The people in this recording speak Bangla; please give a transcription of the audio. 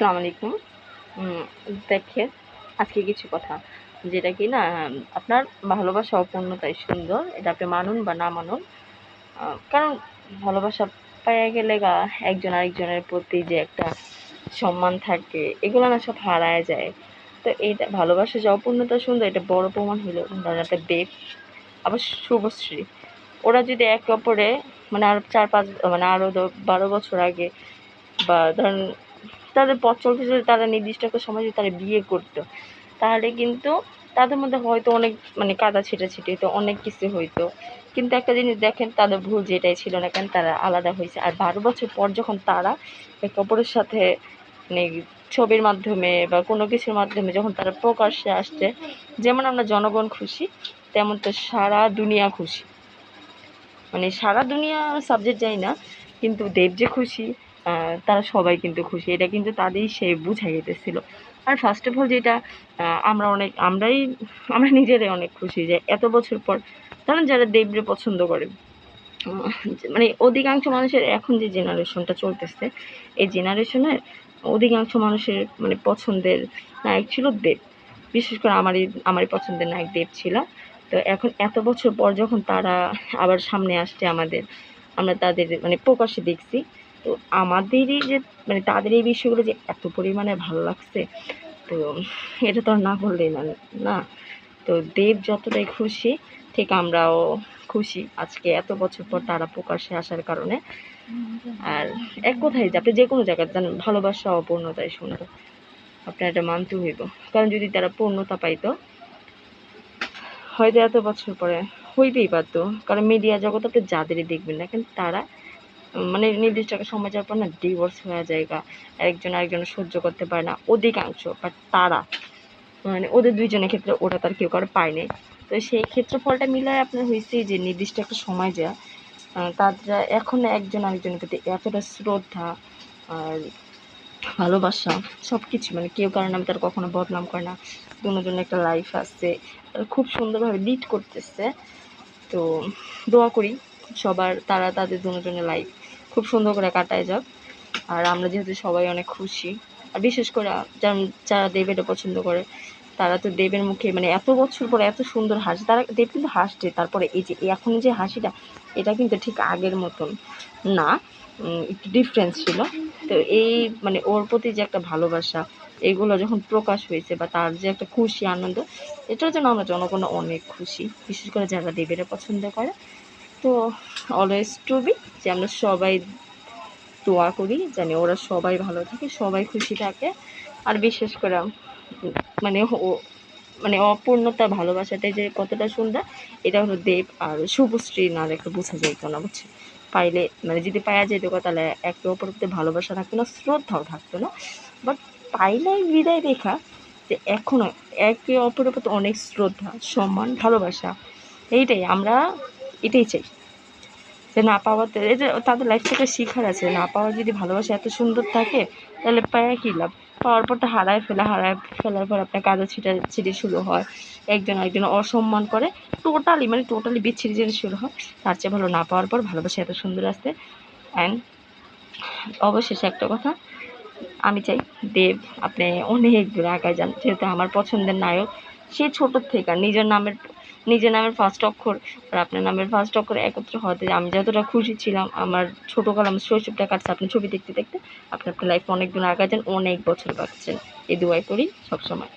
আসসালামু আলাইকুম। দেখেন, আজকে কিছু কথা। যেটা কি না, আপনার ভালোবাসা অপূর্ণতাই সুন্দর, এটা আপনি মানুন বা না মানুন কারণ ভালোবাসা পাইয়া গেলে গা, একজন আরেকজনের প্রতি যে একটা সম্মান থাকে, এগুলো না সব হারায় যায়। তো এইটা, ভালোবাসা যে অপূর্ণতা সুন্দর, এটা বড় প্রমাণ হলো একটা দেব, আবার শুভশ্রী। ওরা যদি একে অপরে মানে আরও চার পাঁচ মানে আরও দ- বারো বছর আগে বা ধরেন তাদের পথ চলতে চলতে তারা নির্দিষ্ট একটা সময় যদি তারা বিয়ে করতো, তাহলে কিন্তু তাদের মধ্যে হয়তো অনেক মানে কাদা ছিটাছিটি হতো অনেক কিছু হইতো। কিন্তু একটা জিনিস দেখেন, তাদের ভুল যেটাই ছিল না কেন, তারা আলাদা হয়েছে। আর বারো বছর পর যখন তারা একে অপরের সাথে মানে ছবির মাধ্যমে বা কোনো কিছুর মাধ্যমে যখন তারা প্রকাশ্যে আসছে, যেমন আমরা জনগণ খুশি, তেমন তো সারা দুনিয়া খুশি। মানে সারা দুনিয়া সাবজেক্ট যাই না, কিন্তু দেব যে খুশি তারা সবাই কিন্তু খুশি। এটা কিন্তু তাদেরই সে বুঝাই যেতেছিল আর ফার্স্ট অফ অল যেটা আমরা অনেক, আমরাই, আমরা নিজেরাই অনেক খুশি যে এত বছর পর, ধরেন যারা দেবরে পছন্দ করে মানে অধিকাংশ মানুষের এখন যে জেনারেশনটা চলতেছে, এই জেনারেশনের অধিকাংশ মানুষের মানে পছন্দের নায়ক ছিল দেব। বিশেষ করে আমারই আমারই পছন্দের নায়ক দেব ছিল। তো এখন এত বছর পর যখন তারা আবার সামনে আসছে আমাদের, আমরা তাদের মানে প্রকাশ্যে দেখছি তো আমাদেরই যে মানে তাদের এই বিষয়গুলো যে এত পরিমাণে ভালো লাগছে, তো এটা তো আর না বললেই না না। তো দেব যতটাই খুশি, ঠিক আমরাও খুশি। আজকে এত বছর পর তারা প্রকাশ্যে আসার কারণে। আর এক কথায় যে আপনি যে কোনো জায়গায় যান, ভালোবাসা অপূর্ণতাই সুন্দর। আপনার এটা মানতে হইব। কারণ যদি তারা পূর্ণতা পাইতো, হয়তো এত বছর পরে হইতেই পারতো। কারণ মিডিয়া জগৎ আপনি যাদেরই দেখবেন না, কিন্তু তারা মানে নির্দিষ্ট একটা সময় যাওয়ার পর না ডিভোর্স হয়ে যায় গা। একজন আরেকজনের সহ্য করতে পারে না, অধিকাংশ বাট তারা মানে ওদের দুইজনের ক্ষেত্রে ওরা তার কেউ কারও পায়নি তো সেই ক্ষেত্রফলটা মিলায় আপনার হয়েছে যে নির্দিষ্ট একটা সময় যা তারা এখন একজন আরেকজনের প্রতি এতটা শ্রদ্ধা আর ভালোবাসা সব কিছু মানে কেউ কারণ নামে তার কখনো বদনাম করে না, দুজনের একটা লাইফ তারা খুব সুন্দরভাবে লিড করতেছে তো দোয়া করি সবার, তারা তাদের দুজনের লাইফ খুব সুন্দর করে কাটায় যাক। আর আমরা যেহেতু সবাই অনেক খুশি। আর বিশেষ করে যারা দেবেরটা পছন্দ করে, তারা তো দেবের মুখে মানে এত বছর পরে এত সুন্দর হাসি, তারা, দেব কিন্তু হাসছে। তারপরে এই যে এখন যে হাসিটা, এটা কিন্তু ঠিক আগের মতন না। একটু ডিফারেন্স ছিল। তো এই মানে ওর প্রতি যে একটা ভালোবাসা, এগুলো যখন প্রকাশ হয়েছে বা তার যে একটা খুশি আনন্দ, এটার জন্য আমরা জনগণ অনেক খুশি। বিশেষ করে যারা দেবেরা পছন্দ করে। তো অলওয়েজ টু বি যে আমরা সবাই দোয়া করি, জানি ওরা সবাই ভালো থাকে, সবাই খুশি থাকে। আর বিশেষ করে মানে ও- মানে অপূর্ণতা ভালোবাসাটাই যে কতটা সুন্দর, এটা হলো দেব আর শুভশ্রী না দেখলে বোঝা যাইতো না বুঝছে? পাইলে মানে যদি পাওয়া যেত তাহলে একে অপরের প্রতি ভালোবাসা থাকতো না, শ্রদ্ধাও থাকতো না। বাট পাইলে বিদায় দেখা যে এখনও একে অপরের প্রতি অনেক শ্রদ্ধা, সম্মান, ভালোবাসা। এইটাই, আমরা এটাই চাই। যে না পাওয়াতে এই যে তাদের লাইফ থেকে শিখার আছে, না পাওয়া যদি ভালোবাসা এত সুন্দর থাকে, তাহলে পায়া কী লাভ? পাওয়ার পর তো হারায় ফেলা হারায় ফেলার পর আপনার কাদা ছিটা ছিটি শুরু হয়। একজন একজন অসম্মান করে টোটালি মানে টোটালি বিচ্ছিরি জিনিস শুরু হয়। তার চেয়ে ভালো না পাওয়ার পর ভালোবাসা এত সুন্দর আসতে। অ্যান্ড অবশেষে একটা কথা, আমি চাই দেব আপনি অনেক দূরে আগায় যান। যেহেতু আমার পছন্দের নায়ক, সে ছোটোর থেকে, নিজের নামের নিজের নামের ফার্স্ট অক্ষর আর আপনার নামের ফার্স্ট অক্ষর একত্র হওয়াতে আমি যতটা খুশি ছিলাম, আমার ছোটোকাল আমার শৈশবটা কাটছে আপনি ছবি দেখতে দেখতে, আপনি আপনার লাইফ অনেক দূর আগায় অনেক বছর বাঁচছেন। এই দুয়াই করি সবসময়।